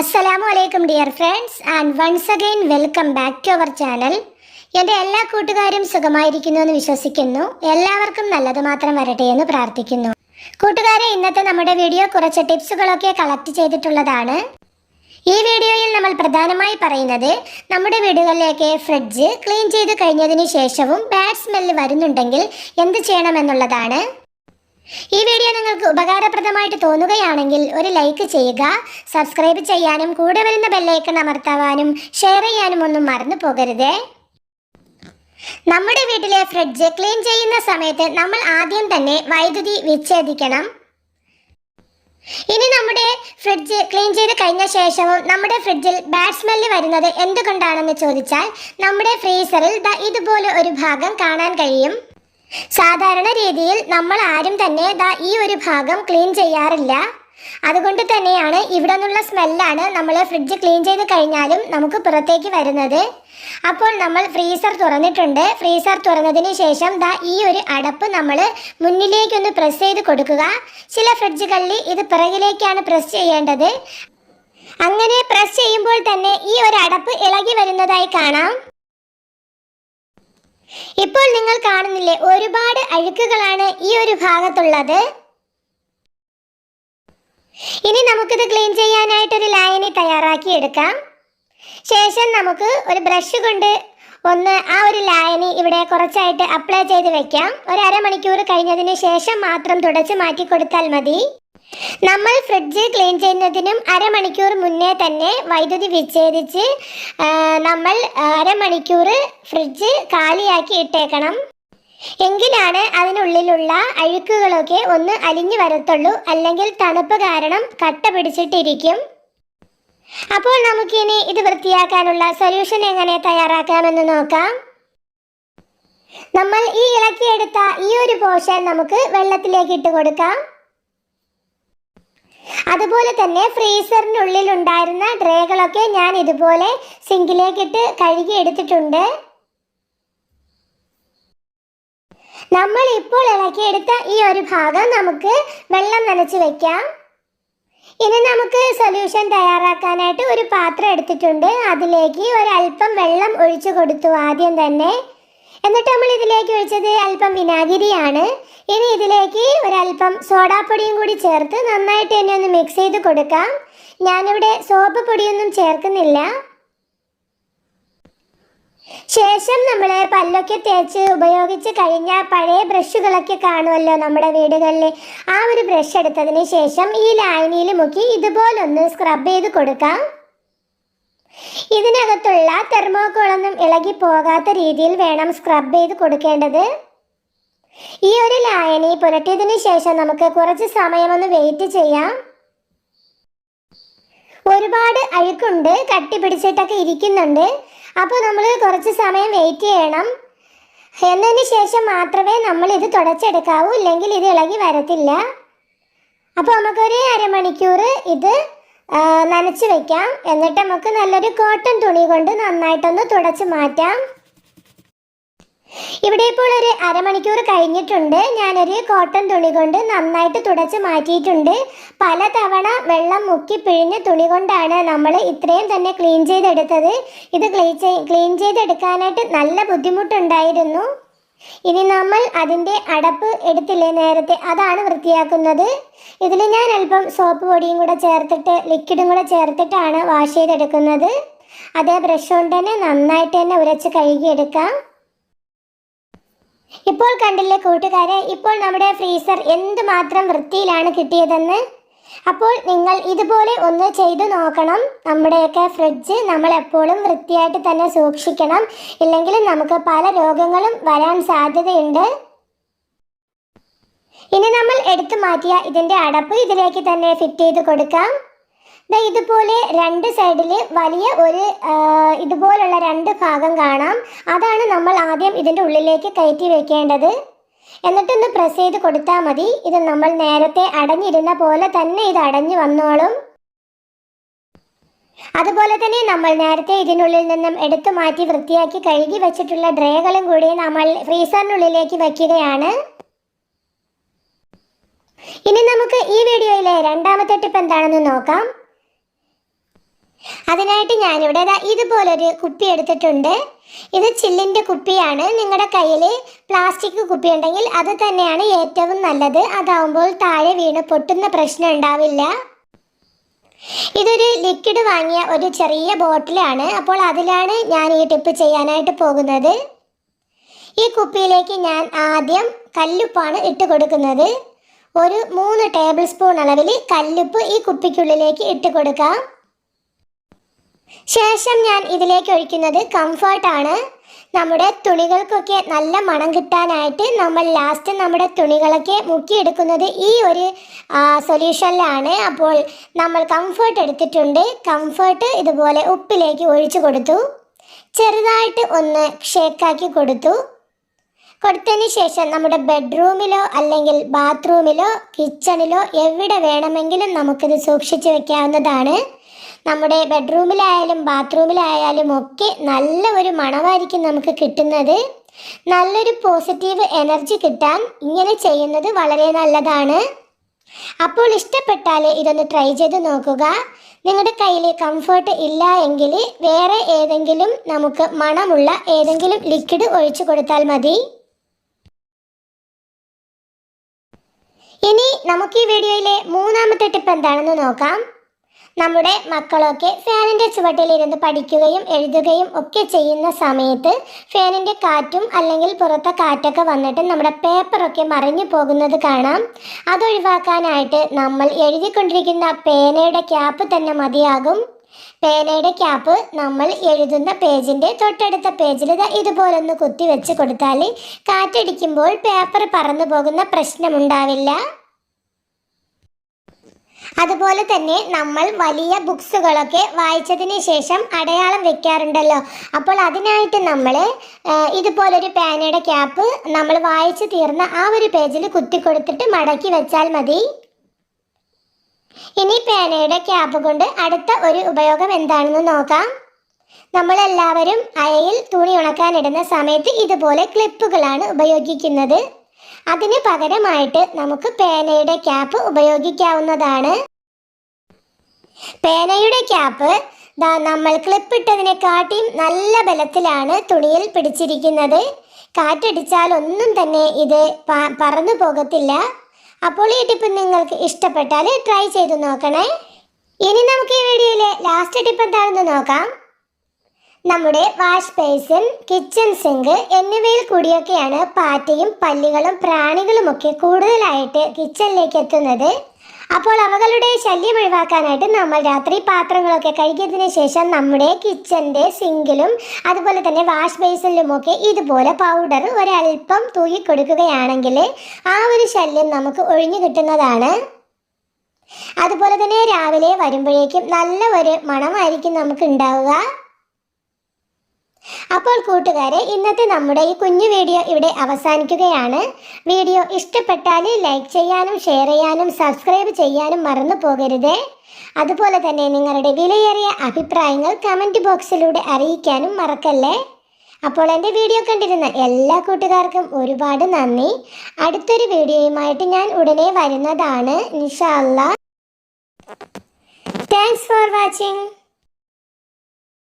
അസ്സലാമു അലൈക്കും dear friends and once again welcome back to our channel എന്റെ എല്ലാ കൂട്ടുകാരും സുഖമായിരിക്കുന്നു എന്ന് വിശ്വസിക്കുന്നു. എല്ലാവർക്കും നല്ലത് മാത്രം വരട്ടെ എന്ന് പ്രാർത്ഥിക്കുന്നു. കൂട്ടുകാരെ ഇന്നത്തെ നമ്മുടെ വീഡിയോ കുറച്ച് ടിപ്സുകളൊക്കെ കളക്ട് ചെയ്തിട്ടുള്ളതാണ്. ഈ വീഡിയോയിൽ നമ്മൾ പ്രധാനമായി പറയുന്നത് നമ്മുടെ വീടുകളിലേക്ക് ഫ്രിഡ്ജ് ക്ലീൻ ചെയ്ത് കഴിഞ്ഞതിന് ശേഷവും ബാഡ് സ്മെല്ല് വരുന്നുണ്ടെങ്കിൽ എന്ത് ചെയ്യണമെന്നുള്ളതാണ് ഈ വീഡിയോ നിങ്ങൾക്ക് ഉപകാരപ്രദമായിട്ട് തോന്നുകയാണെങ്കിൽ ഒരു ലൈക്ക് ചെയ്യുക സബ്സ്ക്രൈബ് ചെയ്യാനും കൂടെ വരുന്ന ബെല്ലൈക്കൺ അമർത്താവാനും ഷെയർ ചെയ്യാനും ഒന്നും മറന്നു പോകരുതേ. നമ്മുടെ വീട്ടിലെ ഫ്രിഡ്ജ് ക്ലീൻ ചെയ്യുന്ന സമയത്ത് നമ്മൾ ആദ്യം തന്നെ വൈദ്യുതി വിച്ഛേദിക്കണം. ഇനി നമ്മുടെ ഫ്രിഡ്ജ് ക്ലീൻ ചെയ്ത് കഴിഞ്ഞ ശേഷവും നമ്മുടെ ഫ്രിഡ്ജിൽ ബാഡ് സ്മെല്ല് വരുന്നത് എന്തുകൊണ്ടാണെന്ന് ചോദിച്ചാൽ നമ്മുടെ ഫ്രീസറിൽ ഇതുപോലെ ഒരു ഭാഗം കാണാൻ കഴിയും. സാധാരണ രീതിയിൽ നമ്മൾ ആരും തന്നെ ദാ ഈ ഒരു ഭാഗം ക്ലീൻ ചെയ്യാറില്ല. അതുകൊണ്ട് തന്നെയാണ് ഇവിടെ നിന്നുള്ള സ്മെല്ലാണ് നമ്മൾ ഫ്രിഡ്ജ് ക്ലീൻ ചെയ്ത് കഴിഞ്ഞാലും നമുക്ക് പുറത്തേക്ക് വരുന്നത്. അപ്പോൾ നമ്മൾ ഫ്രീസർ തുറന്നിട്ടുണ്ട്. ഫ്രീസർ തുറന്നതിന് ശേഷം ദാ ഈ ഒരു അടപ്പ് നമ്മൾ മുന്നിലേക്കൊന്ന് പ്രസ് ചെയ്ത് കൊടുക്കുക. ചില ഫ്രിഡ്ജുകളിൽ ഇത് പിറകിലേക്കാണ് പ്രസ് ചെയ്യേണ്ടത്. അങ്ങനെ പ്രസ് ചെയ്യുമ്പോൾ തന്നെ ഈ ഒരു അടപ്പ് ഇളകി വരുന്നതായി കാണാം. ഇപ്പോൾ നിങ്ങൾ കാണുന്നില്ലേ ഒരുപാട് അഴുക്കുകളാണ് ഈ ഒരു ഭാഗത്തുള്ളത്? ഇനി നമുക്കിത് ക്ലീൻ ചെയ്യാനായിട്ട് ഒരു ലായനി തയ്യാറാക്കി എടുക്കാം. ശേഷം നമുക്ക് ഒരു ബ്രഷ് കൊണ്ട് ഒന്ന് ആ ഒരു ലായനി ഇവിടെ കുറച്ചായിട്ട് അപ്ലൈ ചെയ്ത് വെക്കാം. ഒരു അരമണിക്കൂർ കഴിഞ്ഞതിന് ശേഷം മാത്രം തുടച്ച് മാറ്റി കൊടുത്താൽ മതി. നമ്മൾ ഫ്രിഡ്ജ് ക്ലീൻ ചെയ്യുന്നതിനും അരമണിക്കൂർ മുന്നേ തന്നെ വൈദ്യുതി വിച്ഛേദിച്ച് നമ്മൾ അരമണിക്കൂർ ഫ്രിഡ്ജ് കാലിയാക്കി ഇട്ടേക്കണം. എങ്കിലാണ് അതിനുള്ളിലുള്ള അഴുക്കുകളൊക്കെ ഒന്ന് അലിഞ്ഞു വരത്തുള്ളൂ. അല്ലെങ്കിൽ തണുപ്പ് കാരണം കട്ട പിടിച്ചിട്ടിരിക്കും. അപ്പോൾ നമുക്കിനി ഇത് വൃത്തിയാക്കാനുള്ള സൊല്യൂഷൻ എങ്ങനെ തയ്യാറാക്കാമെന്ന് നോക്കാം. നമ്മൾ ഈ ഇളക്കിയെടുത്ത ഈ ഒരു പോഷൻ നമുക്ക് വെള്ളത്തിലേക്ക് ഇട്ട് കൊടുക്കാം. അതുപോലെ തന്നെ ഫ്രീസറിനുള്ളിൽ ഉണ്ടായിരുന്ന ട്രേകളൊക്കെ ഞാൻ ഇതുപോലെ സിങ്കിലേക്കിട്ട് കഴുകി എടുത്തിട്ടുണ്ട്. നമ്മൾ ഇപ്പോൾ ഇളക്കിയെടുത്ത ഈ ഒരു ഭാഗം നമുക്ക് വെള്ളം നനച്ച് വെക്കാം. ഇനി നമുക്ക് സൊല്യൂഷൻ തയ്യാറാക്കാനായിട്ട് ഒരു പാത്രം എടുത്തിട്ടുണ്ട്. അതിലേക്ക് ഒരല്പം വെള്ളം ഒഴിച്ചു കൊടുത്തു ആദ്യം തന്നെ. എന്നിട്ട് നമ്മൾ ഇതിലേക്ക് ഒഴിച്ചത് അല്പം വിനാഗിരിയാണ്. ഇനി ഇതിലേക്ക് ഒരല്പം സോഡാപ്പൊടിയും കൂടി ചേർത്ത് നന്നായിട്ട് തന്നെ ഒന്ന് മിക്സ് ചെയ്ത് കൊടുക്കാം. ഞാനിവിടെ സോപ്പ് പൊടിയൊന്നും ചേർക്കുന്നില്ല. ശേഷം നമ്മൾ പല്ലൊക്കെ തേച്ച് ഉപയോഗിച്ച് കഴിഞ്ഞ പഴയ ബ്രഷുകളൊക്കെ കാണുമല്ലോ നമ്മുടെ വീടുകളിൽ ആ ഒരു ബ്രഷ് എടുത്തതിന് ശേഷം ഈ ലായനിയിൽ മുക്കി ഇതുപോലൊന്ന് സ്ക്രബ് ചെയ്ത് കൊടുക്കാം. ഇതിനകത്തുള്ള തെർമോക്കോളൊന്നും ഇളകി പോകാത്ത രീതിയിൽ വേണം സ്ക്രബ് ചെയ്ത് കൊടുക്കേണ്ടത്. ഈ ഒരു ലായനി പുരട്ടിയതിന് ശേഷം നമുക്ക് കുറച്ച് സമയമൊന്ന് വെയിറ്റ് ചെയ്യാം. ഒരുപാട് അഴുക്കുണ്ട് കട്ടി പിടിച്ചിട്ടൊക്കെ ഇരിക്കുന്നുണ്ട്. അപ്പോൾ നമ്മൾ കുറച്ച് സമയം വെയിറ്റ് ചെയ്യണം. എന്നതിന് ശേഷം മാത്രമേ നമ്മൾ ഇത് തുടച്ചെടുക്കാവൂ ഇല്ലെങ്കിൽ ഇത് ഇളകി വരത്തില്ല. അപ്പോൾ നമുക്കൊരു അരമണിക്കൂർ ഇത് നനച്ച് വെക്കാം. എന്നിട്ട് നമുക്ക് നല്ലൊരു കോട്ടൺ തുണി കൊണ്ട് നന്നായിട്ടൊന്ന് തുടച്ച് മാറ്റാം. ഇവിടെ ഇപ്പോൾ ഒരു അരമണിക്കൂർ കഴിഞ്ഞിട്ടുണ്ട്. ഞാനൊരു കോട്ടൺ തുണി കൊണ്ട് നന്നായിട്ട് തുടച്ച് മാറ്റിയിട്ടുണ്ട്. പല തവണ വെള്ളം മുക്കി പിഴിഞ്ഞ തുണി കൊണ്ടാണ് നമ്മൾ ഇത്രയും തന്നെ ക്ലീൻ ചെയ്തെടുത്തത്. ഇത് ക്ലീൻ ക്ലീൻ ചെയ്തെടുക്കാനായിട്ട് നല്ല ബുദ്ധിമുട്ടുണ്ടായിരുന്നു. ഇനി നമ്മൾ അതിന്റെ അടപ്പ് എടുത്തില്ലേ നേരത്തെ? അതാണ് വൃത്തിയാക്കുന്നത്. ഇതിൽ ഞാൻ അല്പം സോപ്പ് പൊടിയും കൂടെ ചേർത്തിട്ട് ലിക്വിഡും കൂടെ ചേർത്തിട്ടാണ് വാഷ് ചെയ്തെടുക്കുന്നത്. അതേ ബ്രഷ് കൊണ്ട് തന്നെ നന്നായിട്ട് തന്നെ ഉരച്ച് കഴുകിയെടുക്കാം. ഇപ്പോൾ കണ്ടില്ലേ കൂട്ടുകാരെ ഇപ്പോൾ നമ്മുടെ ഫ്രീസർ എന്തുമാത്രം വൃത്തിയിലാണ് കിട്ടിയതെന്ന്? അപ്പോൾ നിങ്ങൾ ഇതുപോലെ ഒന്ന് ചെയ്തു നോക്കണം. നമ്മുടെയൊക്കെ ഫ്രിഡ്ജ് നമ്മൾ എപ്പോഴും വൃത്തിയായിട്ട് തന്നെ സൂക്ഷിക്കണം. ഇല്ലെങ്കിൽ നമുക്ക് പല രോഗങ്ങളും വരാൻ സാധ്യതയുണ്ട്. ഇനി നമ്മൾ എടുത്തു മാറ്റിയ ഇതിന്റെ അടപ്പ് ഇതിലേക്ക് തന്നെ ഫിറ്റ് ചെയ്ത് കൊടുക്കാം. ഇതുപോലെ രണ്ട് സൈഡിൽ വലിയ ഒരു ഇതുപോലുള്ള രണ്ട് ഭാഗം കാണാം. അതാണ് നമ്മൾ ആദ്യം ഇതിന്റെ ഉള്ളിലേക്ക് കയറ്റി വെക്കേണ്ടത്. എന്നിട്ടൊന്ന് പ്രസ് ചെയ്ത് കൊടുത്താൽ മതി. ഇത് നമ്മൾ നേരത്തെ അടഞ്ഞിരുന്ന പോലെ തന്നെ ഇത് അടഞ്ഞു വന്നോളും. അതുപോലെ തന്നെ നമ്മൾ നേരത്തെ ഇതിനുള്ളിൽ നിന്നും എടുത്തു മാറ്റി വൃത്തിയാക്കി കഴുകി വെച്ചിട്ടുള്ള ഡ്രേകളും കൂടി നമ്മൾ ഫ്രീസറിനുള്ളിലേക്ക് വയ്ക്കുകയാണ്. ഇനി നമുക്ക് ഈ വീഡിയോയിലെ രണ്ടാമത്തെ ടിപ്പ് എന്താണെന്ന് നോക്കാം. അതിനായിട്ട് ഞാനിവിടെ ഇതുപോലൊരു കുപ്പി എടുത്തിട്ടുണ്ട്. ഇത് ചില്ലിന്റെ കുപ്പിയാണ്. നിങ്ങളുടെ കയ്യിൽ പ്ലാസ്റ്റിക് കുപ്പി ഉണ്ടെങ്കിൽ അത് തന്നെയാണ് ഏറ്റവും നല്ലത്. അതാവുമ്പോൾ താഴെ വീണ് പൊട്ടുന്ന പ്രശ്നം ഉണ്ടാവില്ല. ഇതൊരു ലിക്വിഡ് വാങ്ങിയ ഒരു ചെറിയ ബോട്ടിലാണ്. അപ്പോൾ അതിലാണ് ഞാൻ ഈ ടിപ്പ് ചെയ്യാനായിട്ട് പോകുന്നത്. ഈ കുപ്പിയിലേക്ക് ഞാൻ ആദ്യം കല്ലുപ്പാണ് ഇട്ട് കൊടുക്കുന്നത്. ഒരു മൂന്ന് ടേബിൾ സ്പൂൺ അളവിൽ കല്ലുപ്പ് ഈ കുപ്പിക്കുള്ളിലേക്ക് ഇട്ട് കൊടുക്കാം. ശേഷം ഞാൻ ഇതിലേക്ക് ഒഴിക്കുന്നത് കംഫർട്ടാണ് നമ്മുടെ തുണികൾക്കൊക്കെ നല്ല മണം കിട്ടാനായിട്ട് നമ്മൾ ലാസ്റ്റ് നമ്മുടെ തുണികളൊക്കെ മുക്കിയെടുക്കുന്നത് ഈ ഒരു സൊല്യൂഷനിലാണ് അപ്പോൾ നമ്മൾ കംഫർട്ട് എടുത്തിട്ടുണ്ട്. കംഫർട്ട് ഇതുപോലെ ഉപ്പിലേക്ക് ഒഴിച്ചു കൊടുത്തു. ചെറുതായിട്ട് ഒന്ന് ഷേക്കാക്കി കൊടുത്തു. കൊടുത്തതിന് ശേഷം നമ്മുടെ ബെഡ്റൂമിലോ അല്ലെങ്കിൽ ബാത്റൂമിലോ കിച്ചണിലോ എവിടെ വേണമെങ്കിലും നമുക്കിത് സൂക്ഷിച്ചു വെക്കാവുന്നതാണ്. നമ്മുടെ ബെഡ്റൂമിലായാലും ബാത്റൂമിലായാലും ഒക്കെ നല്ല ഒരു മണമായിരിക്കും നമുക്ക് കിട്ടുന്നത്. നല്ലൊരു പോസിറ്റീവ് എനർജി കിട്ടാൻ ഇങ്ങനെ ചെയ്യുന്നത് വളരെ നല്ലതാണ്. അപ്പോൾ ഇഷ്ടപ്പെട്ടാൽ ഇതൊന്ന് ട്രൈ ചെയ്ത് നോക്കുക. നിങ്ങളുടെ കയ്യിൽ കംഫർട്ട് ഇല്ല എങ്കിൽ വേറെ ഏതെങ്കിലും നമുക്ക് മണമുള്ള ഏതെങ്കിലും ലിക്വിഡ് ഒഴിച്ചു കൊടുത്താൽ മതി. ഇനി നമുക്ക് ഈ വീഡിയോയിലെ മൂന്നാമത്തെ ടിപ്പ് എന്താണെന്ന് നോക്കാം. നമ്മുടെ മക്കളൊക്കെ ഫാനിന്റെ ചുവട്ടിലിരുന്ന് പഠിക്കുകയും എഴുതുകയും ഒക്കെ ചെയ്യുന്ന സമയത്ത് ഫാനിന്റെ കാറ്റും അല്ലെങ്കിൽ പുറത്തെ കാറ്റൊക്കെ വന്നിട്ട് നമ്മുടെ പേപ്പറൊക്കെ മറിഞ്ഞു പോകുന്നത് കാണാം. അതൊഴിവാക്കാനായിട്ട് നമ്മൾ എഴുതിക്കൊണ്ടിരിക്കുന്ന പേനയുടെ ക്യാപ്പ് തന്നെ മതിയാകും. പേനയുടെ ക്യാപ്പ് നമ്മൾ എഴുതുന്ന പേജിന്റെ തൊട്ടടുത്ത പേജിൽ ഇതുപോലെ ഒന്ന് കുത്തി വെച്ച് കൊടുത്താൽ കാറ്റടിക്കുമ്പോൾ പേപ്പർ പറന്നു പോകുന്ന പ്രശ്നമുണ്ടാവില്ല. അതുപോലെ തന്നെ നമ്മൾ വലിയ ബുക്സുകളൊക്കെ വായിച്ചതിന് ശേഷം അടയാളം വെക്കാറുണ്ടല്ലോ. അപ്പോൾ അതിനായിട്ട് നമ്മൾ ഇതുപോലൊരു പേനയുടെ ക്യാപ്പ് നമ്മൾ വായിച്ചു തീർന്ന ആ ഒരു പേജിൽ കുത്തി കൊടുത്തിട്ട് മടക്കി വെച്ചാൽ മതി. ഇനി പേനയുടെ ക്യാപ്പ് കൊണ്ട് അടുത്ത ഒരു ഉപയോഗം എന്താണെന്ന് നോക്കാം. നമ്മളെല്ലാവരും അയയിൽ തുണി ഉണക്കാനിടുന്ന സമയത്ത് ഇതുപോലെ ക്ലിപ്പുകളാണ് ഉപയോഗിക്കുന്നത്. അതിന് പകരമായിട്ട് നമുക്ക് പേനയുടെ ക്യാപ്പ് ഉപയോഗിക്കാവുന്നതാണ്. പേനയുടെ ക്യാപ്പ് ദാ നമ്മൾ ക്ലിപ്പിട്ടതിനെക്കാട്ടിയും നല്ല ബലത്തിലാണ് തുണിയിൽ പിടിച്ചിരിക്കുന്നത്. കാറ്റടിച്ചാൽ ഒന്നും തന്നെ ഇത് പറന്നു പോകത്തില്ല. അപ്പോൾ ഈ ടിപ്പ് നിങ്ങൾക്ക് ഇഷ്ടപ്പെട്ടാൽ ട്രൈ ചെയ്ത് നോക്കണേ. ഇനി നമുക്ക് ഈ വീഡിയോയിലെ ലാസ്റ്റ് ടിപ്പ് എന്താണെന്ന് നോക്കാം. നമ്മുടെ വാഷ് ബേസിൻ കിച്ചൺ സിങ്ക് എന്നിവയിൽ കൂടിയൊക്കെയാണ് പാറ്റയും പല്ലികളും പ്രാണികളുമൊക്കെ കൂടുതലായിട്ട് കിച്ചണിലേക്ക് എത്തുന്നത്. അപ്പോൾ അവകളുടെ ശല്യം ഒഴിവാക്കാനായിട്ട് നമ്മൾ രാത്രി പാത്രങ്ങളൊക്കെ കഴുകിയതിന് ശേഷം നമ്മുടെ കിച്ചന്റെ സിങ്കിലും അതുപോലെ തന്നെ വാഷ് ബേസിലുമൊക്കെ ഇതുപോലെ പൗഡർ ഒരല്പം തൂക്കി കൊടുക്കുകയാണെങ്കിൽ ആ ഒരു ശല്യം നമുക്ക് ഒഴിഞ്ഞു കിട്ടുന്നതാണ്. അതുപോലെ തന്നെ രാവിലെ വരുമ്പോഴേക്കും നല്ല ഒരു മണമായിരിക്കും നമുക്ക് ഉണ്ടാവുക. അപ്പോൾ കൂട്ടുകാരെ ഇന്നത്തെ നമ്മുടെ ഈ കുഞ്ഞു വീഡിയോ ഇവിടെ അവസാനിക്കുകയാണ്. വീഡിയോ ഇഷ്ടപ്പെട്ടാൽ ലൈക്ക് ചെയ്യാനും ഷെയർ ചെയ്യാനും സബ്സ്ക്രൈബ് ചെയ്യാനും മറന്നു പോകരുത്. അതുപോലെ തന്നെ നിങ്ങളുടെ വിലയേറിയ അഭിപ്രായങ്ങൾ കമന്റ് ബോക്സിലൂടെ അറിയിക്കാനും മറക്കല്ലേ. അപ്പോൾ എന്റെ വീഡിയോ കണ്ടിരുന്ന എല്ലാ കൂട്ടുകാർക്കും ഒരുപാട് നന്ദി. അടുത്തൊരു വീഡിയോയുമായിട്ട് ഞാൻ ഉടനെ വരുന്നതാണ്. നിഷാല്ല താങ്ക്സ് ഫോർ വാച്ചിങ്